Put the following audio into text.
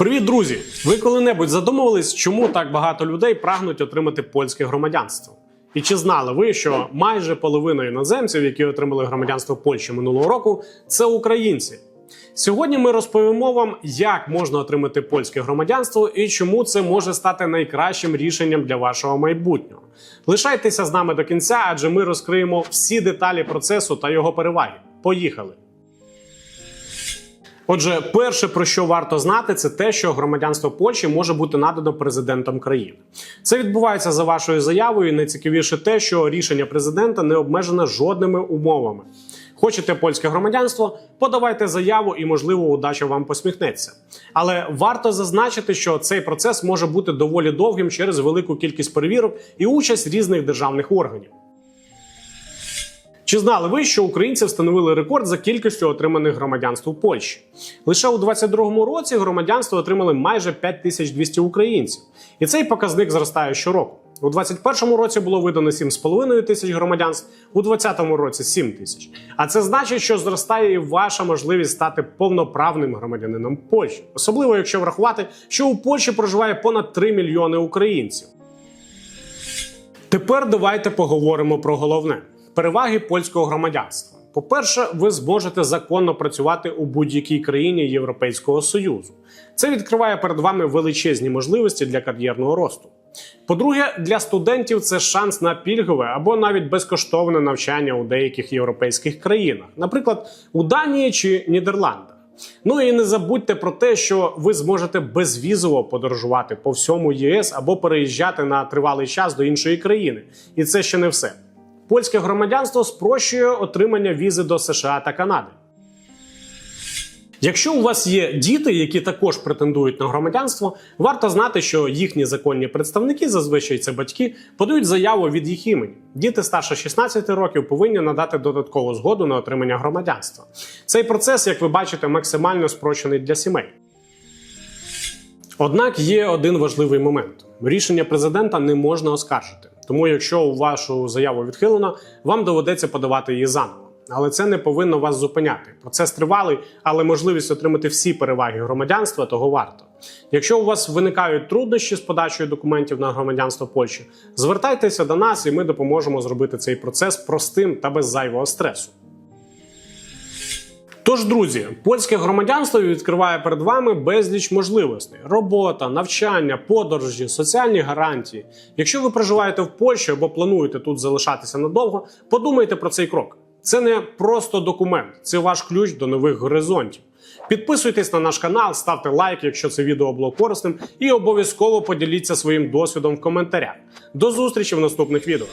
Привіт, друзі! Ви коли-небудь задумувались, чому так багато людей прагнуть отримати польське громадянство? І чи знали ви, що майже половина іноземців, які отримали громадянство Польщі минулого року, це українці? Сьогодні ми розповімо вам, як можна отримати польське громадянство і чому це може стати найкращим рішенням для вашого майбутнього. Лишайтеся з нами до кінця, адже ми розкриємо всі деталі процесу та його переваги. Поїхали! Отже, перше про що варто знати, це те, що громадянство Польщі може бути надано президентом країни. Це відбувається за вашою заявою. Найцікавіше те, що рішення президента не обмежене жодними умовами. Хочете польське громадянство? Подавайте заяву, і можливо удача вам посміхнеться. Але варто зазначити, що цей процес може бути доволі довгим через велику кількість перевірок і участь різних державних органів. Чи знали ви, що українці встановили рекорд за кількістю отриманих громадянств у Польщі? Лише у 2022 році громадянство отримали майже 5200 українців, і цей показник зростає щороку. У 2021 році було видано 7,5 тисяч громадянств, у 2020 році 7 тисяч. А це значить, що зростає і ваша можливість стати повноправним громадянином Польщі, особливо якщо врахувати, що у Польщі проживає понад 3 мільйони українців. Тепер давайте поговоримо про головне переваги польського громадянства. По-перше, ви зможете законно працювати у будь-якій країні Європейського союзу. Це відкриває перед вами величезні можливості для кар'єрного росту. По-друге, для студентів це шанс на пільгове або навіть безкоштовне навчання у деяких європейських країнах, наприклад, у Данії чи Нідерландах. Ну і не забудьте про те, що ви зможете безвізово подорожувати по всьому ЄС або переїжджати на тривалий час до іншої країни. І це ще не все. Польське громадянство спрощує отримання візи до США та Канади. Якщо у вас є діти, які також претендують на громадянство, варто знати, що їхні законні представники, зазвичай це батьки, подають заяву від їх імені. Діти старше 16 років повинні надати додаткову згоду на отримання громадянства. Цей процес, як ви бачите, максимально спрощений для сімей. Однак є один важливий момент: рішення президента не можна оскаржити. Тому, якщо вашу заяву відхилено, вам доведеться подавати її заново. Але це не повинно вас зупиняти. Процес тривалий, але можливість отримати всі переваги громадянства того варто. Якщо у вас виникають труднощі з подачею документів на громадянство Польщі, звертайтеся до нас, і ми допоможемо зробити цей процес простим та без зайвого стресу. Тож, друзі, польське громадянство відкриває перед вами безліч можливостей: робота, навчання, подорожі, соціальні гарантії. Якщо ви проживаєте в Польщі або плануєте тут залишатися надовго, подумайте про цей крок. Це не просто документ, це ваш ключ до нових горизонтів. Підписуйтесь на наш канал, ставте лайк, якщо це відео було корисним, і обов'язково поділіться своїм досвідом в коментарях. До зустрічі в наступних відео.